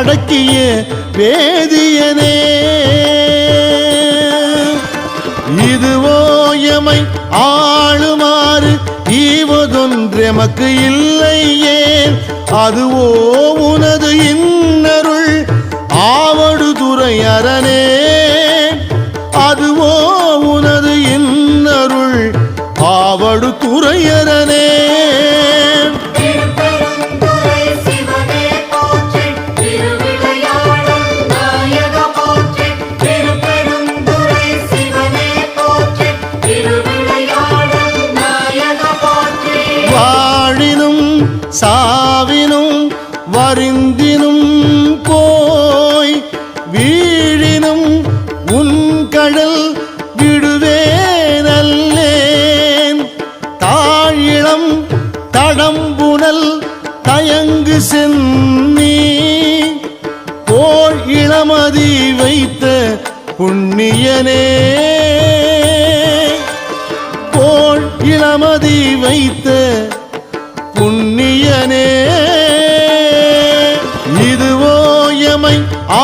அடக்கிய வேதியனே. இதுவோ எமை ஆளுமாறு ஈவதொன்றெமக்கு இல்லையே அதுவோ உனது இன்னருள் ஆவடு துறையரணே அதுவோ உனது இன்னருள் ஆவடு துறையரனே. வரிந்தினும் போய் வீழினும் உன் கடல் விடுவேனல்லேன். தாழிளம் தடம்புணல் தயங்கு சென்னி. போல் இளமதி வைத்த புண்ணியனே. போல் இளமதி வைத்த புண்ணியனே.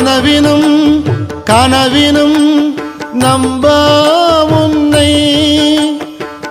கனவினும் கனவினும் நம்ப உன்னை.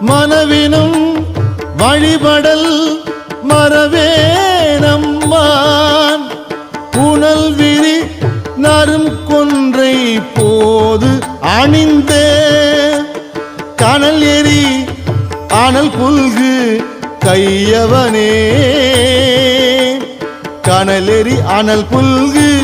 மனவினும் வழிபடல் மறவே நம்மான் புனல் விரி நரும் கொன்றை போது அணிந்தே. கனல் எரி அனல் புல்கு கையவனே. கனலெறி அனல் புல்கு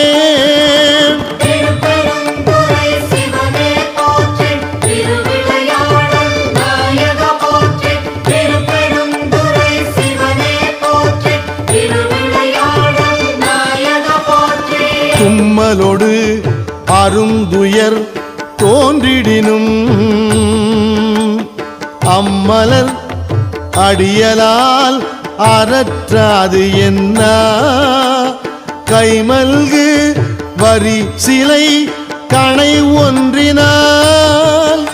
தும்மலோடு அருந்துயர் தோன்றிடினும். அம்மலர் அடியலால் அறற்றாது என்ன? கைமல்கு வரி சிலை கணை ஒன்றினால்